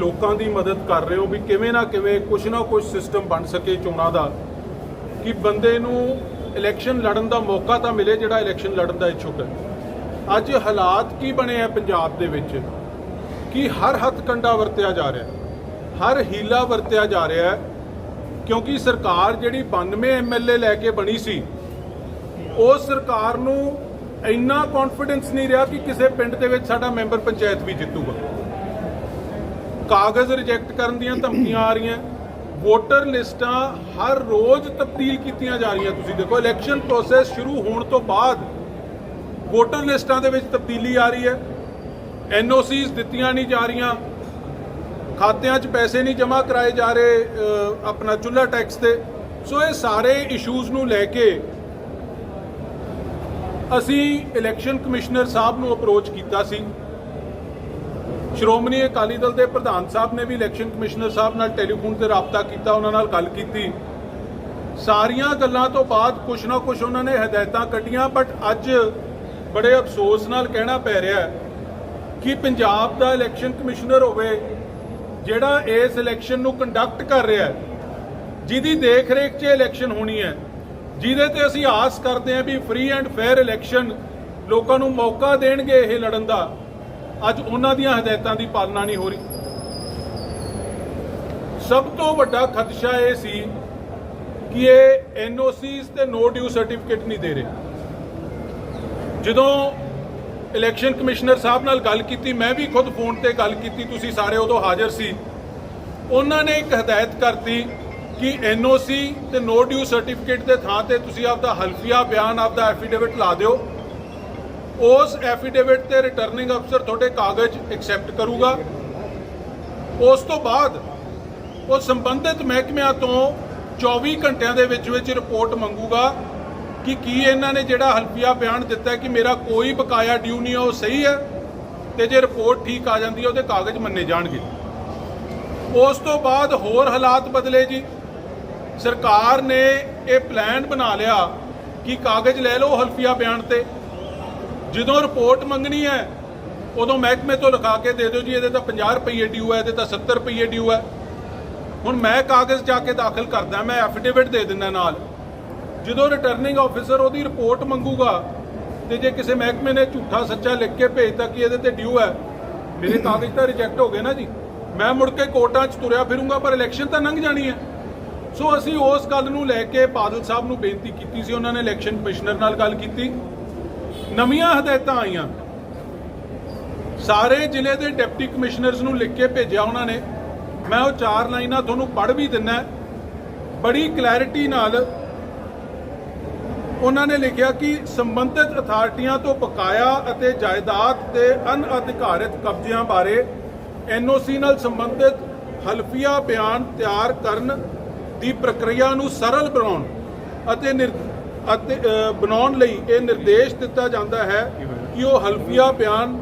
ਲੋਕਾਂ ਦੀ ਮਦਦ ਕਰ ਰਹੇ ਹੋ ਵੀ ਕਿਵੇਂ ਨਾ ਕਿਵੇਂ ਕੁਛ ਨਾ ਕੁਛ ਸਿਸਟਮ ਬਣ ਸਕੇ ਚੋਣਾਂ ਦਾ। ਕਿ ਬੰਦੇ ਨੂੰ ਇਲੈਕਸ਼ਨ ਲੜਨ ਦਾ ਮੌਕਾ ਤਾਂ ਮਿਲੇ ਜਿਹੜਾ ਇਲੈਕਸ਼ਨ ਲੜਨ ਦਾ ਇੱਛੁਕ ਹੈ। ਅੱਜ ਹਾਲਾਤ ਕੀ ਬਣੇ ਆ ਪੰਜਾਬ ਦੇ ਵਿੱਚ? ਕਿ ਹਰ ਹੱਥ ਕੰਡਾ ਵਰਤਿਆ ਜਾ ਰਿਹਾ ਹਰ ਹੀਲਾ ਵਰਤਿਆ ਜਾ ਰਿਹਾ ਕਿਉਂਕਿ ਸਰਕਾਰ ਜਿਹੜੀ 92 ਐਮਐਲਏ ਲੈ ਕੇ ਬਣੀ ਸੀ ਉਸ ਸਰਕਾਰ ਨੂੰ ਇੰਨਾ ਕੌਨਫੀਡੈਂਸ ਨਹੀਂ ਰਿਹਾ ਕਿ ਕਿਸੇ ਪਿੰਡ ਦੇ ਵਿੱਚ ਸਾਡਾ ਮੈਂਬਰ ਪੰਚਾਇਤ ਵੀ ਜਿੱਤੂਗਾ। ਕਾਗਜ਼ ਰਿਜੈਕਟ ਕਰਨ ਦੀਆਂ ਧਮਕੀਆਂ ਆ ਰਹੀਆਂ। ਵੋਟਰ ਲਿਸਟਾਂ ਹਰ ਰੋਜ਼ ਤਬਦੀਲ ਕੀਤੀਆਂ ਜਾ ਰਹੀਆਂ। ਤੁਸੀਂ ਦੇਖੋ ਇਲੈਕਸ਼ਨ ਪ੍ਰੋਸੈਸ ਸ਼ੁਰੂ ਹੋਣ ਤੋਂ ਬਾਅਦ ਵੋਟਰ ਲਿਸਟਾਂ ਦੇ ਵਿੱਚ ਤਬਦੀਲੀ ਆ ਰਹੀ ਹੈ। ਐਨਓਸੀਜ਼ ਦਿੱਤੀਆਂ ਨਹੀਂ ਜਾ ਰਹੀਆਂ। ਖਾਤਿਆਂ 'ਚ ਪੈਸੇ ਨਹੀਂ ਜਮ੍ਹਾਂ ਕਰਾਏ ਜਾ ਰਹੇ ਆਪਣਾ ਚੁੱਲ੍ਹਾ ਟੈਕਸ ਤੇ। ਸੋ ਇਹ ਸਾਰੇ ਇਸ਼ੂਜ਼ ਨੂੰ ਲੈ ਕੇ ਅਸੀਂ ਇਲੈਕਸ਼ਨ ਕਮਿਸ਼ਨਰ ਸਾਹਿਬ ਨੂੰ ਅਪਰੋਚ ਕੀਤਾ ਸੀ। ਸ਼੍ਰੋਮਣੀ ਅਕਾਲੀ ਦਲ ਦੇ ਪ੍ਰਧਾਨ ਸਾਹਿਬ ਨੇ ਵੀ ਇਲੈਕਸ਼ਨ ਕਮਿਸ਼ਨਰ ਸਾਹਿਬ ਨਾਲ ਟੈਲੀਫੋਨ ਤੇ ਰਾਬਤਾ ਕੀਤਾ, ਉਹਨਾਂ ਨਾਲ ਗੱਲ ਕੀਤੀ। ਸਾਰੀਆਂ ਗੱਲਾਂ ਤੋਂ ਬਾਅਦ ਕੁਛ ਨਾ ਕੁਛ ਉਹਨਾਂ ਨੇ ਹਦਾਇਤਾਂ ਕੱਢੀਆਂ ਬਟ ਅੱਜ ਬੜੇ ਅਫਸੋਸ ਨਾਲ ਕਹਿਣਾ ਪੈ ਰਿਹਾ ਕਿ ਪੰਜਾਬ ਦਾ ਇਲੈਕਸ਼ਨ ਕਮਿਸ਼ਨਰ ਹੋਵੇ, ਜਿਹੜਾ ਇਸ ਇਲੈਕਸ਼ਨ ਨੂੰ ਕੰਡਕਟ ਕਰ ਰਿਹਾ ਹੈ, ਜਿਹਦੀ ਦੇਖ ਰੇਖ 'ਚ ਇਲੈਕਸ਼ਨ ਹੋਣੀ ਹੈ, ਜਿਹਦੇ ਤੇ ਅਸੀਂ ਆਸ ਕਰਦੇ ਹਾਂ ਵੀ ਫ੍ਰੀ ਐਂਡ ਫੇਅਰ ਇਲੈਕਸ਼ਨ ਲੋਕਾਂ ਨੂੰ ਮੌਕਾ ਦੇਣਗੇ ਇਹ ਲੜਨ ਦਾ। ਅੱਜ ਉਹਨਾਂ ਦੀਆਂ ਹਦਾਇਤਾਂ ਦੀ ਪਾਲਣਾ ਨਹੀਂ ਹੋ ਰਹੀ। ਸਭ ਤੋਂ ਵੱਡਾ ਖਦਸ਼ਾ ਇਹ ਸੀ ਕਿ ਇਹ ਐਨਓਸੀਜ਼ ਤੇ ਨੋ ਡਿਊ ਸਰਟੀਫਿਕੇਟ ਨਹੀਂ ਦੇ ਰਹੇ। ਜਦੋਂ ਇਲੈਕਸ਼ਨ ਕਮਿਸ਼ਨਰ ਸਾਹਿਬ ਨਾਲ ਗੱਲ ਕੀਤੀ, ਮੈਂ ਵੀ ਖੁਦ ਫੋਨ ਤੇ ਗੱਲ ਕੀਤੀ, ਤੁਸੀਂ ਸਾਰੇ ਉਦੋਂ ਹਾਜ਼ਰ ਸੀ। ਉਹਨਾਂ ਨੇ ਇੱਕ ਹਦਾਇਤ ਕਰਤੀ ਕਿ ਐਨਓਸੀ ਤੇ ਨੋ ਡਿਊ ਸਰਟੀਫਿਕੇਟ ਦੇ ਥਾਂ ਤੇ ਤੁਸੀਂ ਆਪਦਾ ਹਲਫੀਆ ਬਿਆਨ, ਆਪਦਾ ਐਫੀਡੇਵਿਟ ਲਾ ਦਿਓ। ਉਸ ਐਫੀਡੇਵਿਟ ਤੇ ਰਿਟਰਨਿੰਗ ਅਫਸਰ ਤੁਹਾਡੇ ਕਾਗਜ਼ ਐਕਸੈਪਟ ਕਰੂਗਾ। ਉਸ ਤੋਂ ਬਾਅਦ ਉਹ ਸੰਬੰਧਿਤ ਮਹਿਕਮਿਆਂ ਤੋਂ 24 ਘੰਟਿਆਂ ਦੇ ਵਿੱਚ ਵਿੱਚ ਰਿਪੋਰਟ ਮੰਗੂਗਾ ਕਿ ਕੀ ਇਹਨਾਂ ਨੇ ਜਿਹੜਾ ਹਲਫੀਆ ਬਿਆਨ ਦਿੱਤਾ ਕਿ ਮੇਰਾ ਕੋਈ ਬਕਾਇਆ ਡਿਊ ਨਹੀਂ ਹੈ ਉਹ ਸਹੀ ਹੈ ਤੇ ਜੇ ਰਿਪੋਰਟ ਠੀਕ ਆ ਜਾਂਦੀ ਹੈ, ਉਹਦੇ ਕਾਗਜ਼ ਮੰਨੇ ਜਾਣਗੇ। ਉਸ ਤੋਂ ਬਾਅਦ ਹੋਰ ਹਾਲਾਤ ਬਦਲੇ ਜੀ। ਸਰਕਾਰ ਨੇ ਇਹ ਪਲਾਨ ਬਣਾ ਲਿਆ ਕਿ ਕਾਗਜ਼ ਲੈ ਲਓ ਹਲਫੀਆ ਬਿਆਨ ਤੇ। ਜਦੋਂ ਰਿਪੋਰਟ ਮੰਗਣੀ ਹੈ, ਉਦੋਂ ਮਹਿਕਮੇ ਤੋਂ ਲਿਖਾ ਕੇ ਦੇ ਦਿਓ ਜੀ, ਇਹਦੇ ਤਾਂ 50 ਰੁਪਏ ਡਿਊ ਹੈ, ਇਹਦੇ ਤਾਂ 70 ਰੁਪਏ ਡਿਊ ਹੈ। ਹੁਣ ਮੈਂ ਕਾਗਜ਼ ਜਾ ਕੇ ਦਾਖਲ ਕਰਦਾ, ਮੈਂ ਐਫੀਡੇਵਿਟ ਦੇ ਦਿੰਦਾ ਨਾਲ। ਜਦੋਂ ਰਿਟਰਨਿੰਗ ਆਫੀਸਰ ਉਹਦੀ ਰਿਪੋਰਟ ਮੰਗੂਗਾ, ਤੇ ਜੇ ਕਿਸੇ ਮਹਿਕਮੇ ਨੇ ਝੂਠਾ ਸੱਚਾ ਲਿਖ ਕੇ ਭੇਜਤਾ ਕਿ ਇਹਦੇ ਤੇ ਡਿਊ ਹੈ, ਮੇਰੇ ਕਾਗਜ਼ ਤਾਂ ਰਿਜੈਕਟ ਹੋ ਗਏ ਨਾ ਜੀ। ਮੈਂ ਮੁੜ ਕੇ ਕੋਰਟਾਂ 'ਚ ਤੁਰਿਆ ਫਿਰੂੰਗਾ, ਪਰ ਇਲੈਕਸ਼ਨ ਤਾਂ ਲੰਘ ਜਾਣੀ ਹੈ। ਸੋ ਅਸੀਂ ਉਸ ਗੱਲ ਨੂੰ ਲੈ ਕੇ ਬਾਦਲ ਸਾਹਿਬ ਨੂੰ ਬੇਨਤੀ ਕੀਤੀ ਸੀ, ਉਹਨਾਂ ਨੇ ਇਲੈਕਸ਼ਨ ਕਮਿਸ਼ਨਰ ਨਾਲ ਗੱਲ ਕੀਤੀ। ਨਵੀਆਂ ਹਦਾਇਤਾਂ ਆਈਆਂ। ਸਾਰੇ ਜ਼ਿਲ੍ਹੇ ਦੇ ਡਿਪਟੀ ਕਮਿਸ਼ਨਰਸ ਨੂੰ ਲਿਖ ਕੇ ਭੇਜਿਆ ਉਹਨਾਂ ਨੇ। ਮੈਂ ਉਹ ਚਾਰ ਲਾਈਨਾਂ ਤੁਹਾਨੂੰ ਪੜ੍ਹ ਵੀ ਦਿੰਨਾ ਬੜੀ ਕਲੈਰਿਟੀ ਨਾਲ ਉਹਨਾਂ ਨੇ ਲਿਖਿਆ ਕਿ ਸੰਬੰਧਿਤ ਅਥਾਰਟੀਆਂ ਤੋਂ ਬਕਾਇਆ ਅਤੇ ਜਾਇਦਾਦ ਦੇ ਅਨਅਧਿਕਾਰਿਤ ਕਬਜ਼ਿਆਂ ਬਾਰੇ ਐਨਓਸੀ ਨਾਲ ਸੰਬੰਧਿਤ ਹਲਫੀਆ ਬਿਆਨ ਤਿਆਰ ਕਰਨ ਦੀ ਪ੍ਰਕਿਰਿਆ ਨੂੰ ਸਰਲ ਬਣਾਉਣ ਅਤੇ ਨਿਰ- ਅਤੇ ਬਣਾਉਣ ਲਈ ਇਹ ਨਿਰਦੇਸ਼ ਦਿੱਤਾ ਜਾਂਦਾ ਹੈ ਕਿ ਉਹ ਹਲਫੀਆ ਬਿਆਨ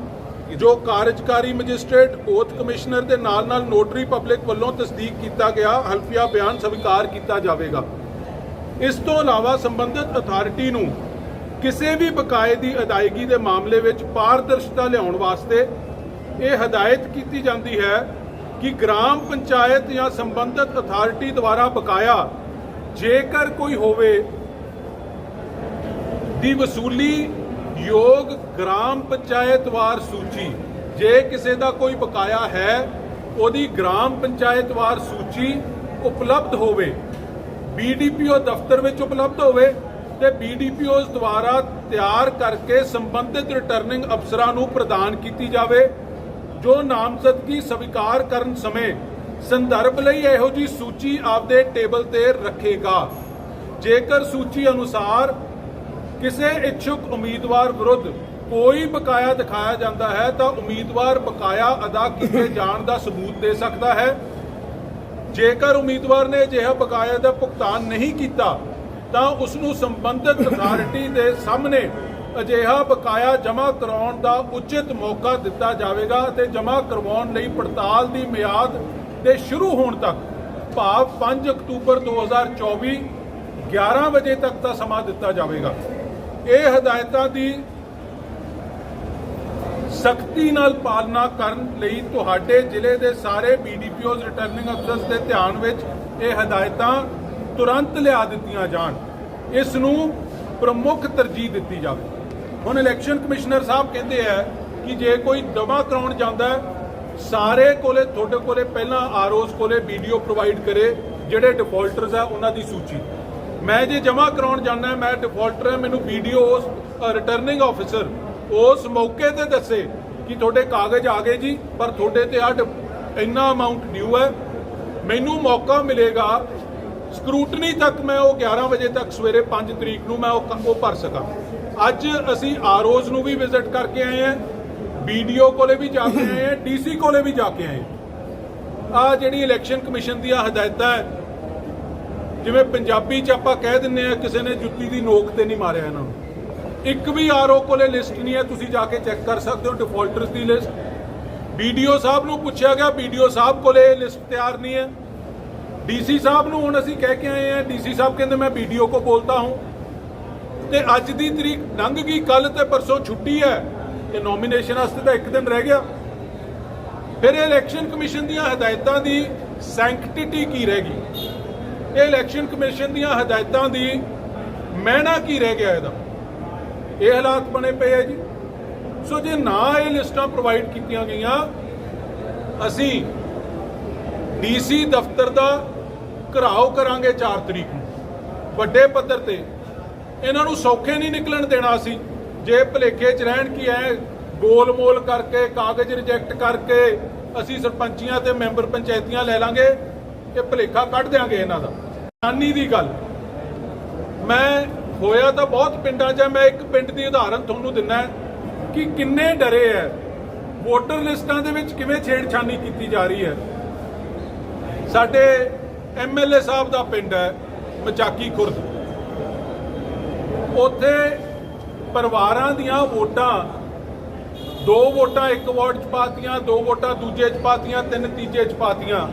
ਜੋ ਕਾਰਜਕਾਰੀ ਮੈਜਿਸਟ੍ਰੇਟ ਓਥ ਕਮਿਸ਼ਨਰ ਦੇ ਨਾਲ ਨਾਲ ਨੋਟਰੀ ਪਬਲਿਕ ਵੱਲੋਂ ਤਸਦੀਕ ਕੀਤਾ ਗਿਆ, ਹਲਫੀਆ ਬਿਆਨ ਸਵੀਕਾਰ ਕੀਤਾ ਜਾਵੇਗਾ। ਇਸ ਤੋਂ ਇਲਾਵਾ ਸੰਬੰਧਿਤ ਅਥਾਰਟੀ ਨੂੰ ਕਿਸੇ ਵੀ ਬਕਾਏ ਦੀ ਅਦਾਇਗੀ ਦੇ ਮਾਮਲੇ ਵਿੱਚ ਪਾਰਦਰਸ਼ਤਾ ਲਿਆਉਣ ਵਾਸਤੇ ਇਹ ਹਦਾਇਤ ਕੀਤੀ ਜਾਂਦੀ ਹੈ ਕਿ ਗ੍ਰਾਮ ਪੰਚਾਇਤ ਜਾਂ ਸੰਬੰਧਿਤ ਅਥਾਰਟੀ ਦੁਆਰਾ ਬਕਾਇਆ ਜੇਕਰ ਕੋਈ ਹੋਵੇ ਦੀ ਵਸੂਲੀ ਯੋਗ ਗ੍ਰਾਮ ਪੰਚਾਇਤ ਵਾਰ ਸੂਚੀ। ਜੇ ਕਿਸੇ ਦਾ ਕੋਈ ਬਕਾਇਆ ਹੈ, ਉਹਦੀ ਗ੍ਰਾਮ ਪੰਚਾਇਤ ਵਾਰ ਸੂਚੀ ਉਪਲਬਧ ਹੋਵੇ। ਬੀਡੀਪੀਓ ਦਫ਼ਤਰ ਵਿੱਚ ਉਪਲਬਧ ਹੋਵੇ ਤੇ ਬੀਡੀਪੀਓਸ ਦੁਆਰਾ ਤਿਆਰ ਕਰਕੇ ਸੰਬੰਧਿਤ ਰਿਟਰਨਿੰਗ ਅਫਸਰਾਂ ਨੂੰ ਪ੍ਰਦਾਨ ਕੀਤੀ ਜਾਵੇ, ਜੋ ਨਾਮਜ਼ਦਗੀ ਸਵੀਕਾਰ ਕਰਨ ਸਮੇਂ ਸੰਦਰਭ ਲਈ ਇਹੋ ਜੀ ਸੂਚੀ ਆਪਦੇ ਟੇਬਲ ਤੇ ਰੱਖੇਗਾ। ਜੇਕਰ ਸੂਚੀ ਅਨੁਸਾਰ ਕਿਸੇ ਇੱਛੁਕ ਉਮੀਦਵਾਰ ਵਿਰੁੱਧ ਕੋਈ ਬਕਾਇਆ ਦਿਖਾਇਆ ਜਾਂਦਾ ਹੈ ਤਾਂ ਉਮੀਦਵਾਰ ਬਕਾਇਆ ਅਦਾ ਕੀਤੇ ਜਾਣ ਦਾ ਸਬੂਤ ਦੇ ਸਕਦਾ ਹੈ। ਜੇਕਰ ਉਮੀਦਵਾਰ ਨੇ ਅਜਿਹਾ ਬਕਾਇਆ ਦਾ ਭੁਗਤਾਨ ਨਹੀਂ ਕੀਤਾ, ਤਾਂ ਉਸ ਨੂੰ ਸੰਬੰਧਿਤ ਅਥਾਰਟੀ ਦੇ ਸਾਹਮਣੇ ਅਜਿਹਾ ਬਕਾਇਆ ਜਮ੍ਹਾਂ ਕਰਾਉਣ ਦਾ ਉਚਿਤ ਮੌਕਾ ਦਿੱਤਾ ਜਾਵੇਗਾ ਅਤੇ ਜਮ੍ਹਾਂ ਕਰਵਾਉਣ ਲਈ ਪੜਤਾਲ ਦੀ ਮਿਆਦ ਦੇ ਸ਼ੁਰੂ ਹੋਣ ਤੱਕ ਭਾਵ 5 ਅਕਤੂਬਰ 2024 11 ਵਜੇ ਤੱਕ ਦਾ ਸਮਾਂ ਦਿੱਤਾ ਜਾਵੇਗਾ। ਇਹ ਹਦਾਇਤਾਂ ਦੀ ਸਖਤੀ ਨਾਲ ਪਾਲਣਾ ਕਰਨ ਲਈ ਤੁਹਾਡੇ ਜ਼ਿਲ੍ਹੇ ਦੇ ਸਾਰੇ ਬੀਡੀਪੀਓਜ਼ ਰਿਟਰਨਿੰਗ ਅਫਸਰਸ ਦੇ ਧਿਆਨ ਵਿੱਚ ਇਹ ਹਦਾਇਤਾਂ ਤੁਰੰਤ ਲਿਆ ਦਿੱਤੀਆਂ ਜਾਣ। ਇਸ ਨੂੰ ਪ੍ਰਮੁੱਖ ਤਰਜੀਹ ਦਿੱਤੀ ਜਾਵੇ। ਹੁਣ ਇਲੈਕਸ਼ਨ ਕਮਿਸ਼ਨਰ ਸਾਹਿਬ ਕਹਿੰਦੇ ਆ ਕਿ ਜੇ ਕੋਈ ਜਮ੍ਹਾਂ ਕਰਾਉਣ ਜਾਂਦਾ ਸਾਰੇ ਕੋਲੇ, ਤੁਹਾਡੇ ਕੋਲੇ ਪਹਿਲਾਂ ਆਰਓਸ ਕੋਲੇ ਵੀਡੀਓ ਪ੍ਰੋਵਾਈਡ ਕਰੇ, ਜਿਹੜੇ ਡਿਫਾਲਟਰਸ ਆ, ਉਹਨਾਂ ਦੀ ਸੂਚੀ। ਮੈਂ ਜੇ ਜਮ੍ਹਾਂ ਕਰਾਉਣ ਜਾਂਦਾ ਮੈਂ ਡਿਫਾਲਟਰ ਹਾਂ ਮੈਨੂੰ ਵੀਡੀਓ ਉਸ ਰਿਟਰਨਿੰਗ ਆਫੀਸਰ ਉਸ ਮੌਕੇ ਤੇ ਦੱਸੇ ਕਿ ਤੁਹਾਡੇ ਕਾਗਜ਼ ਆ ਗਏ ਜੀ ਪਰ ਤੁਹਾਡੇ ਤੇ ਆ ਇੰਨਾ ਅਮਾਉਂਟ ਡਿਊ ਹੈ। ਮੈਨੂੰ ਮੌਕਾ ਮਿਲੇਗਾ ਸਕਰੂਟਨੀ ਤੱਕ ਮੈਂ ਉਹ 11 ਵਜੇ ਤੱਕ ਸਵੇਰੇ 5 ਤਰੀਕ ਨੂੰ ਮੈਂ ਉਹ ਉਹ ਭਰ ਸਕਾਂ। ਅੱਜ ਅਸੀਂ ਆਰਓਜ਼ ਨੂੰ ਵੀ ਵਿਜ਼ਿਟ ਕਰਕੇ ਆਏ ਹਾਂ ਵੀਡੀਓ ਕੋਲੇ ਵੀ ਜਾ ਕੇ ਆਏ ਹਾਂ ਡੀਸੀ ਕੋਲੇ ਵੀ ਜਾ ਕੇ ਆਏ ਆ ਜਿਹੜੀ ਇਲੈਕਸ਼ਨ ਕਮਿਸ਼ਨ ਦੀਆਂ ਹਦਾਇਤਾਂ ਹੈ ਜਿਵੇਂ ਪੰਜਾਬੀ ਚ ਆਪਾਂ ਕਹਿ ਦਿੰਨੇ ਆ ਕਿਸੇ ਨੇ ਜੁੱਤੀ ਦੀ ਨੋਕ ਤੇ ਨਹੀਂ ਮਾਰਿਆ ਇਹਨਾਂ ਨੂੰ। ਇੱਕ ਵੀ ਆਰਓ ਕੋਲੇ ਲਿਸਟ ਨਹੀਂ ਹੈ, ਤੁਸੀਂ ਜਾ ਕੇ ਚੈੱਕ ਕਰ ਸਕਦੇ ਹੋ ਡਿਫਾਲਟਰਸ ਦੀ ਲਿਸਟ ਵੀਡੀਓ ਸਾਹਿਬ ਨੂੰ ਪੁੱਛਿਆ ਗਿਆ ਵੀਡੀਓ ਸਾਹਿਬ ਕੋਲੇ ਲਿਸਟ ਤਿਆਰ ਨਹੀਂ ਹੈ। ਡੀਸੀ ਸਾਹਿਬ ਨੂੰ ਹੁਣ ਅਸੀਂ ਕਹਿ ਕੇ ਆਏ ਆ ਡੀਸੀ ਸਾਹਿਬ ਕਹਿੰਦੇ ਮੈਂ ਵੀਡੀਓ ਕੋ ਬੋਲਤਾ ਹੂੰ। ਤੇ ਅੱਜ ਦੀ ਤਰੀਕ ਲੰਘ ਗਈ ਕੱਲ ਤੇ ਪਰਸੋਂ ਛੁੱਟੀ ਹੈ। ਤੇ ਨੋਮੀਨੇਸ਼ਨ ਵਾਸਤੇ ਤਾਂ ਇੱਕ ਦਿਨ ਰਹਿ ਗਿਆ। ਫਿਰ ਇਲੈਕਸ਼ਨ ਕਮਿਸ਼ਨ ਦੀਆਂ ਹਦਾਇਤਾਂ ਦੀ ਸੈਂਕਟਿਟੀ ਕੀ ਰਹਿ ਗਈ? ਇਹ ਇਲੈਕਸ਼ਨ ਕਮਿਸ਼ਨ ਦੀਆਂ ਹਦਾਇਤਾਂ ਦੀ ਮਹਿਣਾ ਕੀ ਰਹਿ ਗਿਆ ਇਹਦਾ? ਇਹ ਹਾਲਾਤ ਬਣੇ ਪਏ ਆ ਜੀ। ਸੋ ਜੇ ਨਾ ਇਹ ਲਿਸਟਾਂ ਪ੍ਰੋਵਾਈਡ ਕੀਤੀਆਂ ਗਈਆਂ, ਅਸੀਂ ਡੀਸੀ ਦਫ਼ਤਰ ਦਾ ਘਰਾਓ ਕਰਾਂਗੇ 4 ਤਰੀਕ ਨੂੰ। ਵੱਡੇ ਪੱਧਰ ਤੇ। ਇਹਨਾਂ ਨੂੰ ਸੌਖੇ ਨਹੀਂ ਨਿਕਲਣ ਦੇਣਾ ਸੀ ਜੇ ਭਲੇਖੇ 'ਚ ਰਹਿਣ ਕੀ ਐ, ਗੋਲ-ਮੋਲ ਕਰਕੇ, ਕਾਗਜ਼ ਰਿਜੈਕਟ ਕਰਕੇ ਅਸੀਂ ਸਰਪੰਚੀਆਂ ਤੇ ਮੈਂਬਰ ਪੰਚਾਇਤੀਆਂ ਲੈ ਲਾਂਗੇ। ਇਹ ਭਲੇਖਾ ਕੱਢ ਦਿਆਂਗੇ ਇਹਨਾਂ ਦਾ। ਨਾਨੀ ਦੀ ਗੱਲ। ਮੈਂ ਹੋਇਆ ਤਾਂ ਬਹੁਤ ਪਿੰਡਾਂ 'ਚ ਮੈਂ ਇੱਕ ਪਿੰਡ ਦੀ ਉਦਾਹਰਨ ਤੁਹਾਨੂੰ ਦਿੰਨਾ ਕਿ ਕਿੰਨੇ ਡਰੇ ਐ। ਵੋਟਰ ਲਿਸਟਾਂ ਦੇ ਵਿੱਚ ਕਿਵੇਂ ਛੇੜਛਾਨੀ ਕੀਤੀ ਜਾ ਰਹੀ ਹੈ ਸਾਡੇ ਐਮਐਲਏ ਸਾਹਿਬ ਦਾ ਪਿੰਡ ਹੈ ਮਚਾਕੀ ਖੁਰਦ। ਉੱਥੇ ਪਰਿਵਾਰਾਂ ਦੀਆਂ ਵੋਟਾਂ, ਦੋ ਵੋਟਾਂ ਇੱਕ ਵਾਰਡ 'ਚ ਪਾਤੀਆਂ, ਦੋ ਵੋਟਾਂ ਦੂਜੇ 'ਚ ਪਾਤੀਆਂ, ਤਿੰਨ ਤੀਜੇ 'ਚ ਪਾਤੀਆਂ।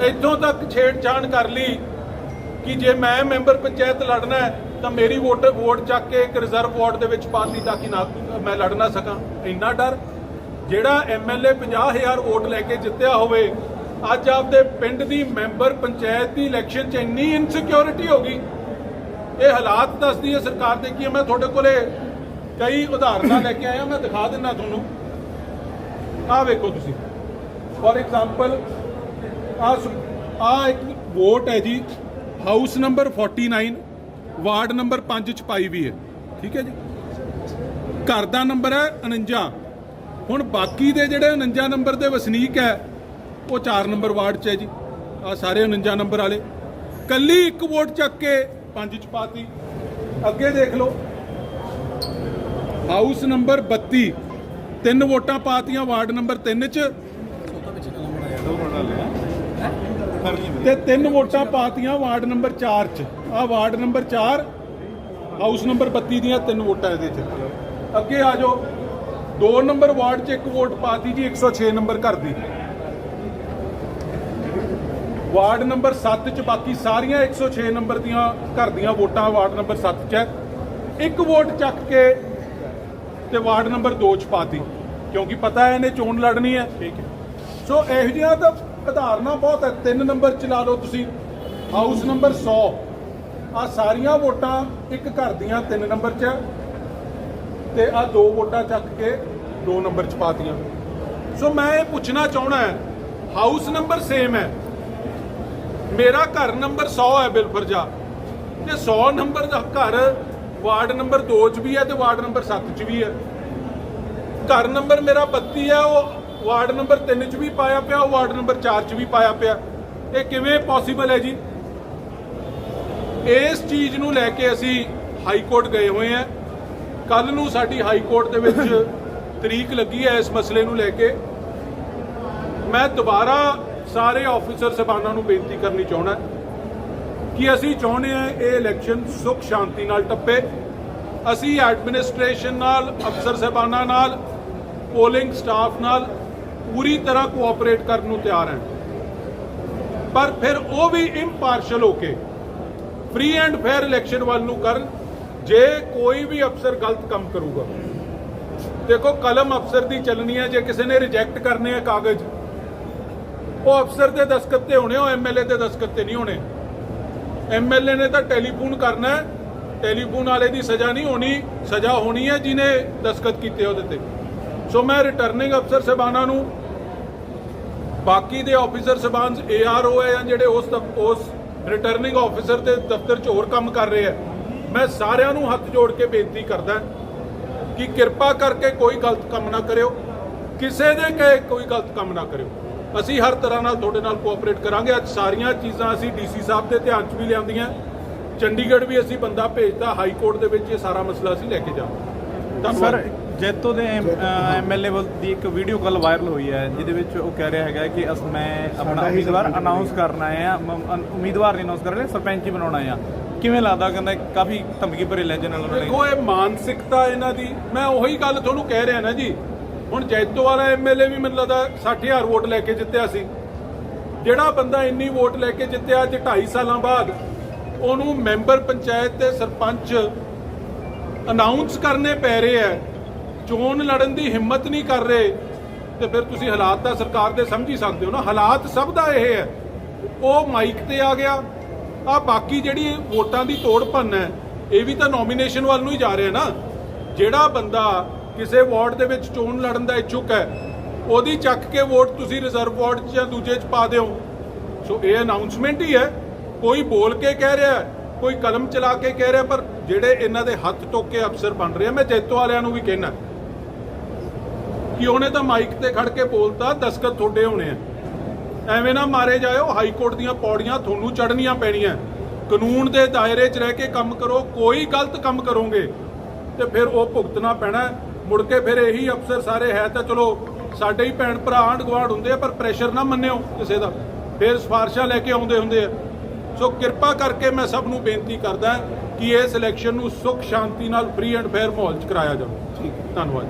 ਇੱਥੋਂ ਤੱਕ ਛੇੜਛਾੜ ਕਰ ਲਈ ਕਿ ਜੇ ਮੈਂ ਮੈਂਬਰ ਪੰਚਾਇਤ ਲੜਨਾ ਹੈ, ਤਾਂ ਮੇਰੀ ਵੋਟ ਵੋਟ ਚੱਕ ਕੇ ਇੱਕ ਰਿਜ਼ਰਵ ਵਾਰਡ ਦੇ ਵਿੱਚ ਪਾ ਲਈ ਤਾਂ ਕਿ ਨਾ ਮੈਂ ਲੜ ਨਾ ਸਕਾਂ। ਇੰਨਾ ਡਰ। ਜਿਹੜਾ ਐਮਐਲਏ 50000 ਵੋਟ ਲੈ ਕੇ ਜਿੱਤਿਆ ਹੋਵੇ, ਅੱਜ ਆਪਦੇ ਪਿੰਡ ਦੀ ਮੈਂਬਰ ਪੰਚਾਇਤ ਦੀ ਇਲੈਕਸ਼ਨ 'ਚ ਇੰਨੀ ਇਨਸਿਕਿਉਰਿਟੀ ਹੋ ਗਈ। ਇਹ ਹਾਲਾਤ ਦੱਸਦੀ ਹੈ ਸਰਕਾਰ ਦੇ ਕੀ ਹੈ। ਮੈਂ ਤੁਹਾਡੇ ਕੋਲੇ ਕਈ ਉਦਾਹਰਨਾਂ ਲੈ ਕੇ ਆਇਆ, ਮੈਂ ਦਿਖਾ ਦਿੰਦਾ ਤੁਹਾਨੂੰ। ਆ ਵੇਖੋ ਤੁਸੀਂ। ਫੋਰ ਐਗਜ਼ਾਮਪਲ ਆ ਆ ਇੱਕ ਵੋਟ ਹੈ ਜੀ। ਹਾਊਸ ਨੰਬਰ 49 ਵਾਰਡ ਨੰਬਰ 5 ਚ ਪਾਈ ਵੀ ਹੈ। ਠੀਕ ਹੈ ਜੀ? ਘਰ ਦਾ ਨੰਬਰ ਹੈ 49 ਹੁਣ ਬਾਕੀ ਦੇ ਜਿਹੜੇ 49 ਨੰਬਰ ਦੇ ਵਸਨੀਕ ਹੈ, ਉਹ 4 ਨੰਬਰ ਵਾਰਡ ਚ ਹੈ ਜੀ। ਆ ਸਾਰੇ 49 ਨੰਬਰ ਵਾਲੇ। ਕੱਲੀ ਇੱਕ ਵੋਟ ਚੱਕ ਕੇ 5 ਚ ਪਾਤੀ। ਅੱਗੇ ਦੇਖ ਲਓ। ਹਾਊਸ ਨੰਬਰ 32 ਤਿੰਨ ਵੋਟਾਂ ਪਾਤੀਆਂ ਵਾਰਡ ਨੰਬਰ 3 ਚ। ਤੇ ਤਿੰਨ ਵੋਟਾਂ ਪਾਤੀਆਂ ਵਾਰਡ ਨੰਬਰ 4 ਚ। ਆ ਵਾਰਡ ਨੰਬਰ 4 ਹਾਊਸ ਨੰਬਰ 32 ਦੀਆਂ ਤਿੰਨ ਵੋਟਾਂ ਇਹਦੇ ਚ। ਅੱਗੇ ਆ ਜਾਓ। 2 ਨੰਬਰ ਵਾਰਡ ਚ ਇੱਕ ਵੋਟ ਪਾਤੀ ਜੀ 106 ਨੰਬਰ ਘਰ ਦੀ। ਵਾਰਡ ਨੰਬਰ 7 ਚ ਬਾਕੀ ਸਾਰੀਆਂ 106 ਨੰਬਰ ਦੀਆਂ ਘਰ ਦੀਆਂ ਵੋਟਾਂ ਵਾਰਡ ਨੰਬਰ 7 ਚ ਹੈ। ਇੱਕ ਵੋਟ ਚੱਕ ਕੇ ਤੇ ਵਾਰਡ ਨੰਬਰ 2 ਚ ਪਾਤੀ। ਕਿਉਂਕਿ ਪਤਾ ਹੈ ਇਹਨੇ ਚੋਣ ਲੜਨੀ ਹੈ। ਠੀਕ ਹੈ। ਸੋ ਇਹੋ ਜਿਹੀਆਂ ਤਾਂ ਉਦਾਹਰਨਾਂ ਬਹੁਤ ਹੈ। ਤਿੰਨ ਨੰਬਰ ਚ ਲਾ ਲਓ ਤੁਸੀਂ। ਹਾਊਸ ਨੰਬਰ 100 ਆ ਸਾਰੀਆਂ ਵੋਟਾਂ ਇੱਕ ਘਰ ਦੀਆਂ ਤਿੰਨ ਨੰਬਰ ਚ ਹੈ। ਤੇ ਆ ਦੋ ਵੋਟਾਂ ਚੱਕ ਕੇ ਦੋ ਨੰਬਰ ਚ ਪਾਤੀਆਂ। ਸੋ ਮੈਂ ਇਹ ਪੁੱਛਣਾ ਚਾਹਣਾ ਹੈ, ਹਾਊਸ ਨੰਬਰ ਸੇਮ ਹੈ। ਮੇਰਾ ਘਰ ਨੰਬਰ 100 ਹੈ ਬਿਲਫਰਜਾ ਤੇ 100 ਨੰਬਰ ਦਾ ਘਰ ਵਾਰਡ ਨੰਬਰ 2 ਚ ਵੀ ਹੈ ਤੇ ਵਾਰਡ ਨੰਬਰ 7 ਚ ਵੀ ਹੈ। ਘਰ ਨੰਬਰ ਮੇਰਾ 32 ਹੈ, ਉਹ ਵਾਰਡ ਨੰਬਰ 3 ਚ ਵੀ ਪਾਇਆ ਪਿਆ ਉਹ ਵਾਰਡ ਨੰਬਰ 4 ਚ ਵੀ ਪਾਇਆ ਪਿਆ। ਇਹ ਕਿਵੇਂ ਪੋਸੀਬਲ ਹੈ ਜੀ? ਇਸ ਚੀਜ਼ ਨੂੰ ਲੈ ਕੇ ਅਸੀਂ ਹਾਈ ਕੋਰਟ ਗਏ ਹੋਏ ਹਾਂ। ਕੱਲ ਨੂੰ ਸਾਡੀ ਹਾਈ ਕੋਰਟ ਦੇ ਵਿੱਚ ਤਰੀਕ ਲੱਗੀ ਹੈ ਇਸ ਮਸਲੇ ਨੂੰ ਲੈ ਕੇ। ਮੈਂ ਦੁਬਾਰਾ ਸਾਰੇ ਆਫੀਸਰ ਸਬਾਨਾਂ ਨੂੰ ਬੇਨਤੀ ਕਰਨੀ ਚਾਹਣਾ ਕਿ ਅਸੀਂ ਚਾਹੁੰਦੇ ਹਾਂ ਇਹ ਇਲੈਕਸ਼ਨ ਸੁਖ ਸ਼ਾਂਤੀ ਨਾਲ ਟੱਪੇ। ਅਸੀਂ ਐਡਮਿਨਿਸਟ੍ਰੇਸ਼ਨ ਨਾਲ ਅਫਸਰ ਸਬਾਨਾਂ ਨਾਲ ਪੋਲਿੰਗ ਸਟਾਫ ਨਾਲ ਪੂਰੀ ਤਰ੍ਹਾਂ ਕੋਆਪਰੇਟ ਕਰਨ ਨੂੰ ਤਿਆਰ ਹੈ। ਪਰ ਫਿਰ ਉਹ ਵੀ ਇੰਪਾਰਸ਼ਲ ਹੋ ਕੇ ਫ੍ਰੀ ਐਂਡ ਫੇਅਰ ਇਲੈਕਸ਼ਨ ਵੱਲ ਨੂੰ ਕਰਨ, ਜੇ ਕੋਈ ਵੀ ਅਫਸਰ ਗਲਤ ਕੰਮ ਕਰੂਗਾ। ਦੇਖੋ, ਕਲਮ ਅਫਸਰ ਦੀ ਚੱਲਣੀ ਹੈ, ਜੇ ਕਿਸੇ ਨੇ ਰਿਜੈਕਟ ਕਰਨੇ ਆ ਕਾਗਜ਼, ਉਹ ਅਫਸਰ ਦੇ ਦਸਖਤ ਤੇ ਹੋਣੇ, ਉਹ ਐਮਐਲਏ ਦੇ ਦਸਖਤ ਤੇ ਨਹੀਂ ਹੋਣੇ। ਐਮਐਲਏ ਨੇ ਤਾਂ ਟੈਲੀਫੋਨ ਕਰਨਾ ਟੈਲੀਫੋਨ ਵਾਲੇ ਦੀ ਸਜ਼ਾ ਨਹੀਂ ਹੋਣੀ, ਸਜ਼ਾ ਹੋਣੀ ਹੈ ਜਿਹਨੇ ਦਸਖਤ ਕੀਤੇ ਉਹਦੇ ਤੇ। ਸੋ ਮੈਂ ਰਿਟਰਨਿੰਗ ਅਫਸਰ ਸਬਾਨਾ ਨੂੰ ਬਾਕੀ ਦੇ ਆਫੀਸਰ ਸਬਾਨ ਏਆਰਓ ਹੈ ਜਾਂ ਜਿਹੜੇ ਉਸ ਦਫ- ਉਸ ਰਿਟਰਨਿੰਗ ਆਫੀਸਰ ਦੇ ਦਫ਼ਤਰ 'ਚ ਹੋਰ ਕੰਮ ਕਰ ਰਹੇ ਆ ਮੈਂ ਸਾਰਿਆਂ ਨੂੰ ਹੱਥ ਜੋੜ ਕੇ ਬੇਨਤੀ ਕਰਦਾ ਕਿ ਕਿਰਪਾ ਕਰਕੇ ਕੋਈ ਗਲਤ ਕੰਮ ਨਾ ਕਰਿਓ, ਕਿਸੇ ਦੇ ਕਹੇ ਕੋਈ ਗਲਤ ਕੰਮ ਨਾ ਕਰਿਓ। ਅਸੀਂ ਹਰ ਤਰ੍ਹਾਂ ਨਾਲ ਤੁਹਾਡੇ ਨਾਲ ਕੋਆਪਰੇਟ ਕਰਾਂਗੇ, ਅੱਜ ਸਾਰੀਆਂ ਚੀਜ਼ਾਂ ਅਸੀਂ ਡੀਸੀ ਸਾਹਿਬ ਦੇ ਧਿਆਨ 'ਚ ਵੀ ਲਿਆਂਦੀਆਂ, ਚੰਡੀਗੜ੍ਹ ਵੀ ਅਸੀਂ ਬੰਦਾ ਭੇਜਦਾ, ਹਾਈ ਕੋਰਟ ਦੇ ਵਿੱਚ ਇਹ ਸਾਰਾ ਮਸਲਾ ਅਸੀਂ ਲੈ ਕੇ ਜਾਵਾਂਗੇ। ਸਰ ਜੈਤੋ ਦੇ ਐਮਐਲਏ ਦੀ ਇੱਕ ਵੀਡੀਓ ਕਾਲ ਵਾਇਰਲ ਹੋਈ ਹੈ ਜਿਹਦੇ ਵਿੱਚ ਉਹ ਕਹਿ ਰਿਹਾ ਹੈਗਾ ਕਿ ਅਸ ਮੈਂ ਆਪਣਾ ਉਮੀਦਵਾਰ ਅਨਾਉਂਸ ਕਰਨਾ ਹੈ ਆ ਉਮੀਦਵਾਰ ਨਹੀਂ ਅਨਾਉਂਸ ਕਰ ਰਿਹਾ ਸਰਪੰਚ ਹੀ ਬਣਾਉਣਾ ਆ ਕਿਵੇਂ ਲੱਗਦਾ ਕਹਿੰਦਾ ਕਾਫੀ ਧਮਕੀ ਭਰੇ ਲੈਂਦੇ ਨਾਲ ਉਹਨਾਂ ਨੇ? ਦੇਖੋ ਇਹ ਮਾਨਸਿਕਤਾ ਇਹਨਾਂ ਦੀ ਮੈਂ ਉਹੀ ਗੱਲ ਤੁਹਾਨੂੰ ਕਹਿ ਰਿਹਾ ਨਾ ਜੀ। ਹੁਣ ਜੈਤੋ ਵਾਲਾ ਐਮਐਲਏ ਵੀ ਮੈਨੂੰ ਲੱਗਦਾ 60000 ਵੋਟ ਲੈ ਕੇ ਜਿੱਤਿਆ ਸੀ। ਜਿਹੜਾ ਬੰਦਾ ਇੰਨੀ ਵੋਟ ਲੈ ਕੇ ਜਿੱਤਿਆ ਅੱਜ 2.5 ਸਾਲਾਂ ਬਾਅਦ ਉਹਨੂੰ ਮੈਂਬਰ ਪੰਚਾਇਤ ਤੇ ਸਰਪੰਚ ਅਨਾਉਂਸ ਕਰਨੇ ਪੈ ਰਹੇ ਆ ਚੋਣ ਲੜਨ ਦੀ ਹਿੰਮਤ ਨਹੀਂ ਕਰ ਰਹੇ, ਤੇ ਫਿਰ ਤੁਸੀਂ ਹਾਲਾਤ ਤਾਂ ਸਰਕਾਰ ਦੇ ਸਮਝ ਹੀ ਸਕਦੇ ਹੋ ਨਾ। ਹਾਲਾਤ ਸਭ ਦਾ ਇਹ ਹੈ। ਉਹ ਮਾਈਕ ਤੇ ਆ ਗਿਆ। ਆ ਬਾਕੀ ਜਿਹੜੀ ਵੋਟਾਂ ਦੀ ਤੋੜ ਭੰਨ ਹੈ, ਇਹ ਵੀ ਤਾਂ ਨੋਮੀਨੇਸ਼ਨ ਵੱਲ ਨੂੰ ਹੀ ਜਾ ਰਿਹਾ ਨਾ। ਜਿਹੜਾ ਬੰਦਾ ਕਿਸੇ ਵਾਰਡ ਦੇ ਵਿੱਚ ਚੋਣ ਲੜਨ ਦਾ ਇੱਛੁਕ ਹੈ, ਉਹਦੀ ਚੱਕ ਕੇ ਵੋਟ ਤੁਸੀਂ ਰਿਜ਼ਰਵ ਵਾਰਡ 'ਚ ਜਾਂ ਦੂਜੇ 'ਚ ਪਾ ਦਿਓ। ਸੋ ਇਹ ਅਨਾਉਂਸਮੈਂਟ ਹੀ ਹੈ। ਕੋਈ ਬੋਲ ਕੇ ਕਹਿ ਰਿਹਾ ਕੋਈ ਕਲਮ ਚਲਾ ਕੇ ਕਹਿ ਰਿਹਾ ਪਰ ਜਿਹੜੇ ਇਹਨਾਂ ਦੇ ਹੱਥ ਟੋਕੇ ਅਫਸਰ ਬਣ ਰਹੇ ਆ, ਮੈਂ ਜੈਤੋ ਵਾਲਿਆਂ ਨੂੰ ਵੀ ਕਹਿਣਾ ਕਿ ਉਹਨੇ ਤਾਂ ਮਾਈਕ ਤੇ ਖੜ ਕੇ ਬੋਲਤਾ ਦਸਕਤ ਤੁਹਾਡੇ ਹੋਣੇ ਆ। ਐਵੇਂ ਨਾ ਮਾਰੇ ਜਾਇਓ ਹਾਈ ਕੋਰਟ ਦੀਆਂ ਪੌੜੀਆਂ ਤੁਹਾਨੂੰ ਚੜ੍ਹਨੀਆਂ ਪੈਣੀਆਂ। ਕਾਨੂੰਨ ਦੇ ਦਾਇਰੇ 'ਚ ਰਹਿ ਕੇ ਕੰਮ ਕਰੋ ਕੋਈ ਗਲਤ ਕੰਮ ਕਰੋਗੇ। ਤੇ ਫਿਰ ਉਹ ਭੁਗਤਣਾ ਪੈਣਾ। ਮੁੜ ਕੇ ਫਿਰ ਇਹੀ ਅਫਸਰ ਸਾਰੇ ਹੈ ਤਾਂ ਚਲੋ ਸਾਡੇ ਹੀ ਭੈਣ ਭਰਾ ਆਂਢ ਗੁਆਂਢ ਹੁੰਦੇ ਆ ਪਰ ਪ੍ਰੈਸ਼ਰ ਨਾ ਮੰਨਿਓ ਕਿਸੇ ਦਾ। ਫਿਰ ਸਿਫਾਰਸ਼ਾਂ ਲੈ ਕੇ ਆਉਂਦੇ ਹੁੰਦੇ ਆ। ਸੋ ਕਿਰਪਾ ਕਰਕੇ ਮੈਂ ਸਭ ਨੂੰ ਬੇਨਤੀ ਕਰਦਾ ਕਿ ਇਸ ਇਲੈਕਸ਼ਨ ਨੂੰ ਸੁਖ ਸ਼ਾਂਤੀ ਨਾਲ ਫ੍ਰੀ ਐਂਡ ਫੇਅਰ ਮਾਹੌਲ 'ਚ ਕਰਾਇਆ ਜਾਵੇ। ਠੀਕ ਧੰਨਵਾਦ।